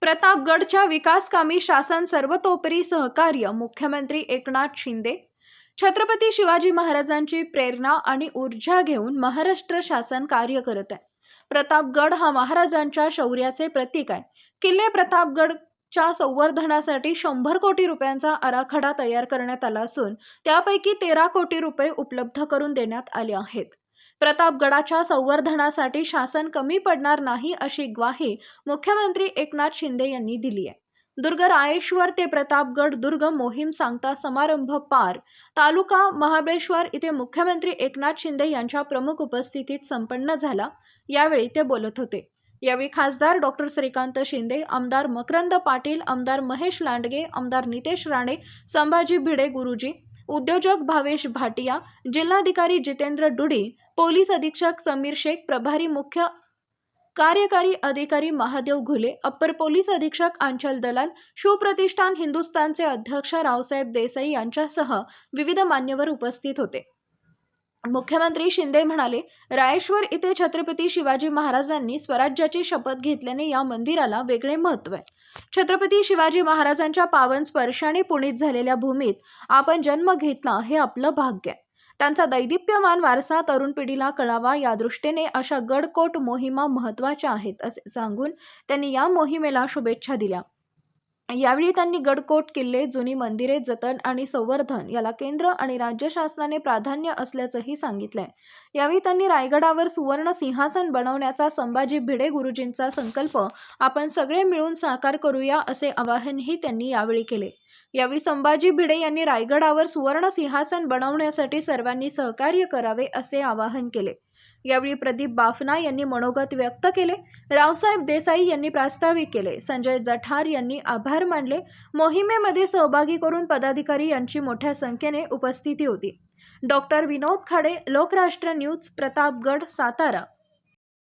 प्रतापगडच्या विकासकामी शासन सर्वतोपरी सहकार्य मुख्यमंत्री एकनाथ शिंदे छत्रपती शिवाजी महाराजांची प्रेरणा आणि ऊर्जा घेऊन महाराष्ट्र शासन कार्य करत आहे. प्रतापगड हा महाराजांच्या शौर्याचे प्रतीक आहे. किल्ले प्रतापगडच्या संवर्धनासाठी शंभर कोटी रुपयांचा आराखडा तयार करण्यात आला असून त्यापैकी तेरा कोटी रुपये उपलब्ध करून देण्यात आले आहेत. प्रतापगडाच्या संवर्धनासाठी शासन कमी पडणार नाही अशी ग्वाही मुख्यमंत्री एकनाथ शिंदे यांनी दिली आहे. दुर्ग रायेश्वर ते प्रतापगड दुर्ग मोहीम सांगता समारंभ पार. तालुका महाबळेश्वर इथे मुख्यमंत्री एकनाथ शिंदे यांच्या प्रमुख उपस्थितीत संपन्न झाला. यावेळी ते बोलत होते. यावेळी खासदार डॉक्टर श्रीकांत शिंदे आमदार मकरंद पाटील आमदार महेश लांडगे आमदार नितेश राणे संभाजी भिडे गुरुजी उद्योजक भावेश भाटिया जिल्हाधिकारी जितेंद्र डुडी पोलीस अधीक्षक समीर शेख प्रभारी मुख्य कार्यकारी अधिकारी महादेव घुले अप्पर पोलीस अधीक्षक आंचल दलाल शिवप्रतिष्ठान हिंदुस्थानचे अध्यक्ष रावसाहेब देसाई यांच्यासह विविध मान्यवर उपस्थित होते. मुख्यमंत्री शिंदे म्हणाले रायेश्वर इथे छत्रपती शिवाजी महाराजांनी स्वराज्याची शपथ घेतल्याने या मंदिराला वेगळे महत्त्व आहे. छत्रपती शिवाजी महाराजांच्या पावन स्पर्शाने पुणित झालेल्या भूमीत आपण जन्म घेतला हे आपलं भाग्य आहे. त्यांचा दैदिप्यमान वारसा तरुण पिढीला कळावा या दृष्टीने अशा गडकोट मोहिमा महत्त्वाच्या आहेत असे सांगून त्यांनी या मोहिमेला शुभेच्छा दिल्या. यावेळी त्यांनी गडकोट किल्ले जुनी मंदिरे जतन आणि संवर्धन याला केंद्र आणि राज्य शासनाने प्राधान्य असल्याचंही सांगितलंय. यावेळी त्यांनी रायगडावर सुवर्ण सिंहासन बनवण्याचा संभाजी भिडे गुरुजींचा संकल्प आपण सगळे मिळून साकार करूया असे आवाहनही त्यांनी यावेळी केले. यावेळी संभाजी भिडे यांनी रायगडावर सुवर्ण सिंहासन बनवण्यासाठी सर्वांनी सहकार्य करावे असे आवाहन केले. यावेळी प्रदीप बाफना यांनी मनोगत व्यक्त केले. रावसाहेब देसाई यांनी प्रास्ताविक केले. संजय जठार यांनी आभार मानले. मोहिमेमध्ये सहभागी करून पदाधिकारी यांची मोठ्या संख्येने उपस्थिती होती. Doctor Vinod Khade Lokrashtra news Pratapgad Satara.